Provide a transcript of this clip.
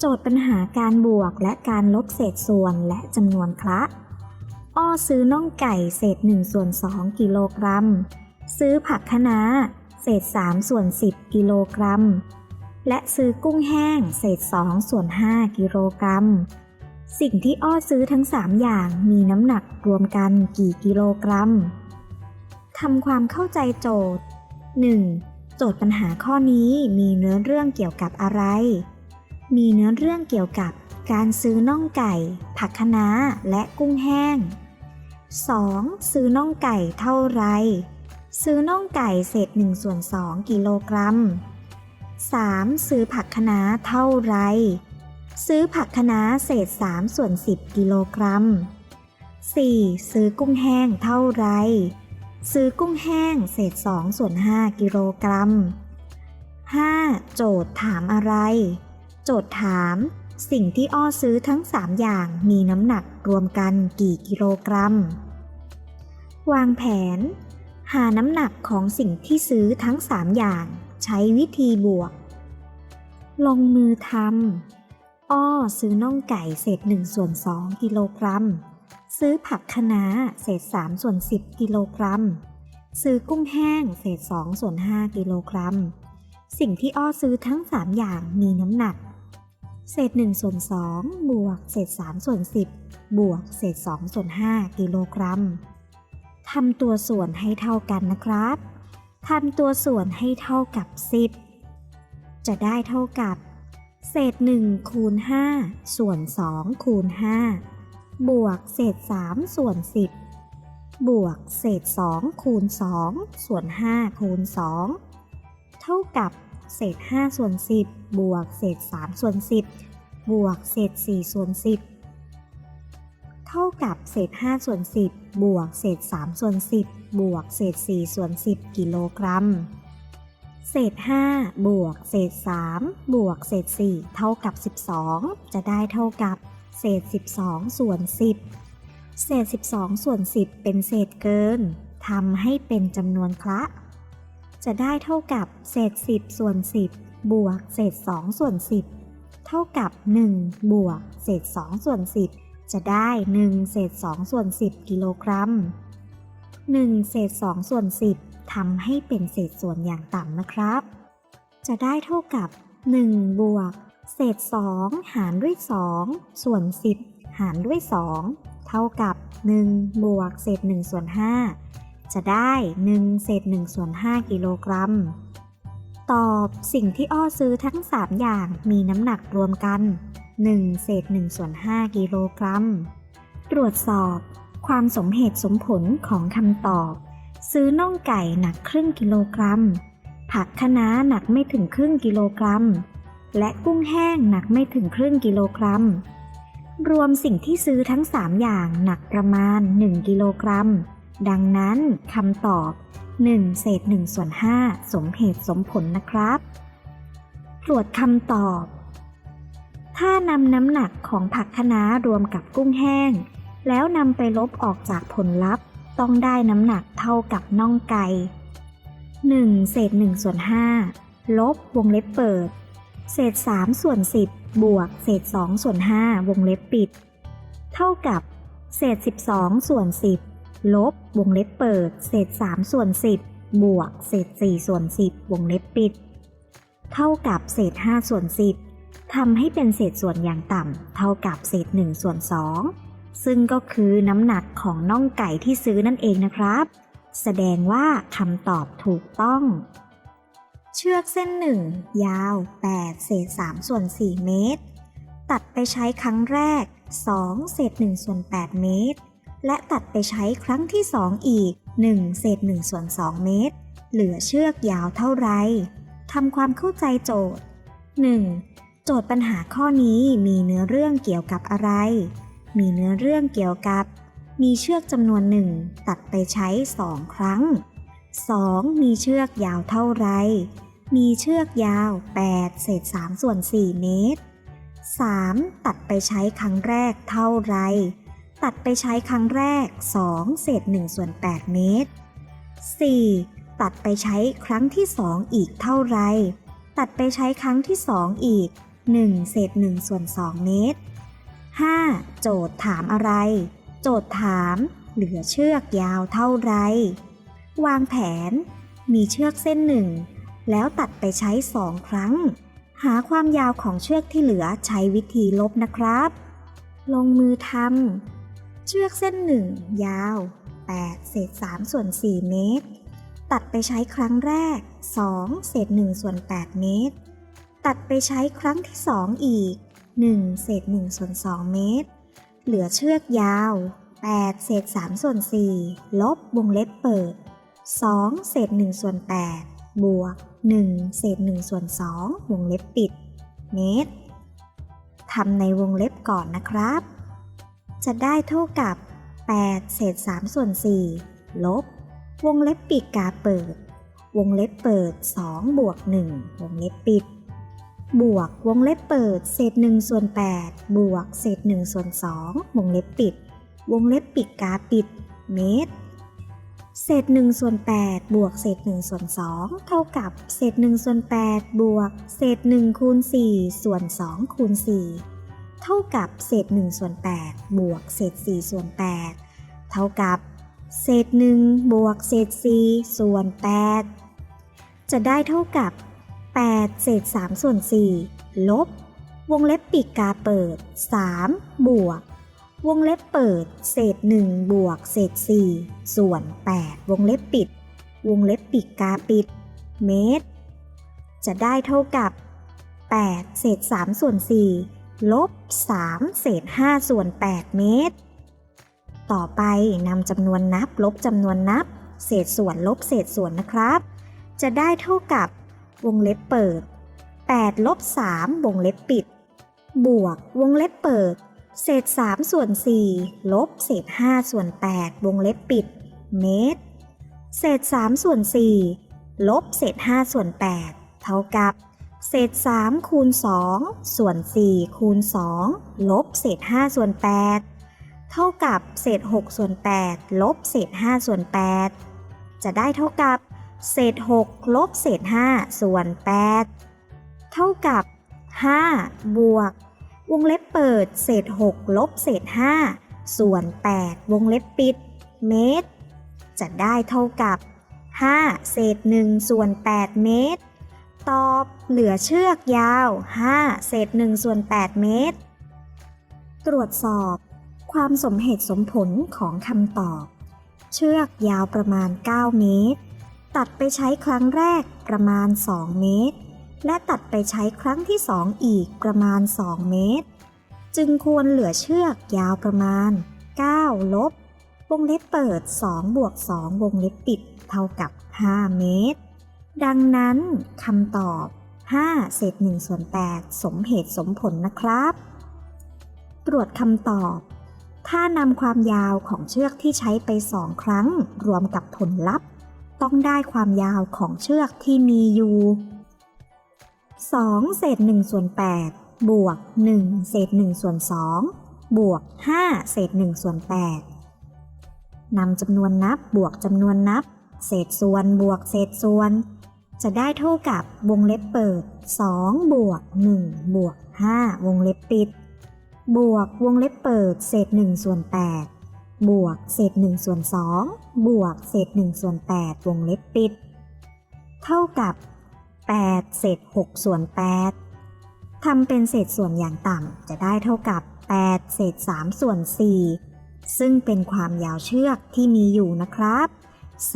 โจทย์ปัญหาการบวกและการลบเศษส่วนและจำนวนคละ อ้อซื้อน่องไก่เศษ1ส่วน2กิโลกรัม ซื้อผักคะน้า เศษ3ส่วน10กิโลกรัม และซื้อกุ้งแห้ง เศษ2ส่วน5กิโลกรัม สิ่งที่อ้อซื้อทั้ง 3 อย่างมีน้ำหนักรวมกันกี่กิโลกรัม ทำความเข้าใจโจทย์ 1. โจทย์ปัญหาข้อนี้มีเนื้อเรื่องเกี่ยวกับอะไร มีเนื้อเรื่องเกี่ยวกับการซื้อน่องไก่ ผักคะน้าและกุ้งแห้ง 2. ซื้อน่องไก่เท่าไร ซื้อน่องไก่เศษ1ส่วน2กิโลกรัม 3. ซื้อผักคะน้าเท่าไร ซื้อผักคะน้าเศษ3ส่วน10กิโลกรัม 4. ซื้อกุ้งแห้งเท่าไร ซื้อกุ้งแห้งเศษ2ส่วน5กิโลกรัม 5. โจทย์ถามอะไร โจทย์ถาม สิ่งที่อ้อซื้อทั้ง 3 อย่างมีน้ำหนักรวมกันกี่กิโลกรัม วางแผน หาน้ำหนักของสิ่งที่ซื้อทั้ง 3 อย่าง ใช้วิธีบวก ลงมือทำอ้อซื้อน่องไก่เศษ1ส่วน2กิโลกรัม ซื้อผักคะน้าเศษ3ส่วน10กิโลกรัม ซื้อกุ้งแห้งเศษ2ส่วน5กิโลกรัมสิ่งที่อ้อซื้อทั้ง 3 อย่างมีน้ำหนัก เศษ1ส่วน2บวกเศษ3ส่วน10 บวกเศษ2ส่วน5กิโลกรัมทำตัวส่วนให้เท่ากันนะครับทำตัวส่วนให้เท่ากับ 10 จะได้เท่ากับ เศษ1คูณ5ส่วน2คูณ5บวกเศษ3ส่วน10 บวกเศษ2คูณ2ส่วน5คูณ2เท่ากับ เศษ 5 ส่วน 10 บวกเศษ 3 ส่วน 10 บวกเศษ 4 ส่วน 10 เท่ากับเศษ 5 ส่วน 10 บวกเศษ 3 ส่วน 10 บวกเศษ 4 ส่วน 10 กิโลกรัม เศษ 5 บวกเศษ 3 บวกเศษ 4 เท่ากับ 12 จะได้เท่ากับเศษ 12 ส่วน 10 เศษ 12 ส่วน 10 เป็นเศษเกินทำให้เป็นจำนวนคละ จะได้เท่ากับเศษ 10 ส่วน 10 บวก เศษ 2 ส่วน 10 เท่ากับ 1 บวก เศษ 2 ส่วน 10 จะได้ 1 เศษ 2 ส่วน 10 กิโลกรัม 1 เศษ 2 ส่วน 10ทำให้เป็นเศษส่วนอย่างต่ำนะครับ จะได้เท่ากับ 1 บวก เศษ 2 หารด้วย 2 ส่วน 10 หารด้วย 2 เท่ากับ 1 บวก เศษ 1 ส่วน 5 จะได้ 1 เศษ1ส่วน5กิโลกรัม ตอบสิ่งที่อ้อซื้อทั้ง 3 อย่างมีน้ำหนักรวมกัน 1 เศษ1ส่วน5กิโลกรัม ตรวจสอบ ความสมเหตุสมผลของคำตอบ ซื้อน่องไก่หนักครึ่งกิโลกรัม ผักคะน้าหนักไม่ถึงครึ่งกิโลกรัม และกุ้งแห้งหนักไม่ถึงครึ่งกิโลกรัมรวมสิ่งที่ซื้อทั้ง 3 อย่างหนักประมาณ 1 กิโลกรัม ดังนั้นคำตอบ 1 เศษ1ส่วน5สมเหตุสมผลนะครับ ตรวจคำตอบ ถ้านำน้ำหนักของผักคะน้ารวมกับกุ้งแห้ง แล้วนำไปลบออกจากผลลัพธ์ ต้องได้น้ำหนักเท่ากับน่องไก่ 1 เศษ1ส่วน5ลบวงเล็บเปิด เศษ3ส่วน10 บวก เศษ2ส่วน5วงเล็บปิด เท่ากับ เศษ 12 ส่วน 10 ลบ วงเล็บเปิด เศษ 3 ส่วน 10 บวก เศษ 4 ส่วน 10 วงเล็บปิด เท่ากับเศษ 5 ส่วน 10ทำให้เป็นเศษส่วนอย่างต่ำเท่ากับเศษ 1 ส่วน 2 ซึ่งก็คือน้ำหนักของน่องไก่ที่ซื้อนั่นเองนะครับ แสดงว่าคำตอบถูกต้อง เชือกเส้นหนึ่งยาว 8 เศษ 3 ส่วน 4 เมตร ตัดไปใช้ครั้งแรก 2 เศษ 1 ส่วน 8 เมตร และตัดไปใช้ครั้งที่ 2 อีก 1 เศษ1ส่วน2เมตร เหลือเชือกยาวเท่าไรทำความเข้าใจโจทย์ 1. โจทย์ปัญหาข้อนี้มีเนื้อเรื่องเกี่ยวกับอะไร มีเนื้อเรื่องเกี่ยวกับ มีเชือกจำนวนหนึ่งตัดไปใช้ 2 ครั้ง 2. มีเชือกยาวเท่าไร มีเชือกยาว 8 เศษ3ส่วน4เมตร 3. ตัดไปใช้ครั้งแรกเท่าไร ตัดไปใช้ครั้งแรก 2 เศษ1ส่วน8เมตร 4. ตัดไปใช้ครั้งที่ 2 อีกเท่าไร ตัดไปใช้ครั้งที่ 2 อีก 1 เศษ1ส่วน2เมตร 5. โจทย์ถามอะไร โจทย์ถาม เหลือเชือกยาวเท่าไร วางแผน มีเชือกเส้นหนึ่ง แล้วตัดไปใช้สองครั้ง หาความยาวของเชือกที่เหลือใช้วิธีลบนะครับ ลงมือทำ เชือกเส้นหนึ่งยาว 8 เศษ 3 ส่วน 4 เมตร ตัดไปใช้ครั้งแรก 2 เศษ 1 ส่วน 8 เมตร ตัดไปใช้ครั้งที่ 2 อีก 1 เศษ 1 ส่วน 2 เมตร เหลือเชือกยาว 8 เศษ 3 ส่วน 4 ลบวงเล็บเปิด 2 เศษ 1 ส่วน 8 บวก 1 เศษ 1 ส่วน 2 วงเล็บปิด เมตรทำในวงเล็บก่อนนะครับ จะได้เท่ากับ 8 เศษ 3 ส่วน 4 ลบ วงเล็บปิดกาเปิด วงเล็บเปิด 2 บวก 1 วงเล็บปิด บวกวงเล็บเปิด เศษ 1 ส่วน 8 บวก เศษ 1 ส่วน 2 วงเล็บปิด วงเล็บปิดกาปิด เมตร เศษ 1 ส่วน 8 บวก เศษ 1 ส่วน 2 เท่ากับ เศษ 1 ส่วน 8 บวก เศษ 1 คูณ 4 ส่วน 2 คูณ 4 เท่ากับเศษ1ส่วน8บวกเศษ4ส่วน8เท่ากับเศษ1บวกเศษ4ส่วน8จะได้เท่ากับ 8 เศษ3ส่วน4ลบ วงเล็บปิดกาเปิด 3 บวก วงเล็บเปิด เศษ1บวกเศษ4ส่วน 8 วงเล็บปิด วงเล็บปิดกาปิด เมตร จะได้เท่ากับ 8 เศษ3ส่วน4 ลบ 3 เศษ 5 ส่วน 8 เมตร ต่อไปนำจำนวนนับ ลบจำนวนนับ เศษส่วนลบเศษส่วนนะครับ จะได้เท่ากับวงเล็บเปิด 8 ลบ 3 วงเล็บปิด บวก วงเล็บเปิด เศษ 3 ส่วน 4 ลบ เศษ 5 ส่วน 8 วงเล็บปิด เมตร เศษ 3 ส่วน 4 ลบ เศษ 5 ส่วน 8 เท่ากับ เศษ 3 คูณ 2 ส่วน 4 คูณ 2 ลบเศษ 5 ส่วน 8 เท่ากับเศษ 6 ส่วน 8 ลบเศษ 5 ส่วน 8 จะได้เท่ากับ เศษ 6 ลบเศษ 5 ส่วน 8 เท่ากับ 5 บวก วงเล็บเปิด เศษ 6 ลบเศษ 5 ส่วน 8 วงเล็บปิด เมตร จะได้เท่ากับ 5 เศษ 1 ส่วน 8 เมตร ตอบ เหลือเชือกยาว 5 เศษ1ส่วน 8 เมตร ตรวจสอบ ความสมเหตุสมผลของคำตอบ เชือกยาวประมาณ 9 เมตร ตัดไปใช้ครั้งแรกประมาณ 2 เมตร และตัดไปใช้ครั้งที่ 2 อีกประมาณ 2 เมตร จึงควรเหลือเชือกยาวประมาณ 9 ลบ วงเล็บเปิด 2 บวก 2 วงเล็บปิด เท่ากับ 5 เมตร ดังนั้นคำตอบ 5 เศษ1ส่วน8สมเหตุสมผลนะครับ ตรวจคำตอบ ถ้านำความยาวของเชือกที่ใช้ไป2ครั้ง รวมกับผลลัพธ์ ต้องได้ความยาวของเชือกที่มีอยู่ 2 เศษ1ส่วน8บวก 1 เศษ1ส่วน2บวก 5 เศษ1ส่วน8นำจำนวนนับบวกจำนวนนับ เศษส่วนบวกเศษส่วน จะได้เท่ากับวงเล็บเปิด 2 บวก 1 บวก 5 วงเล็บปิด บวกวงเล็บเปิด เศษ1ส่วน8บวกเศษ1ส่วน2บวกเศษ1ส่วน8วงเล็บปิด เท่ากับ 8 เศษ6ส่วน8ทำเป็นเศษส่วนอย่างต่ำจะได้เท่ากับ 8 เศษ3ส่วน4ซึ่งเป็นความยาวเชือกที่มีอยู่นะครับ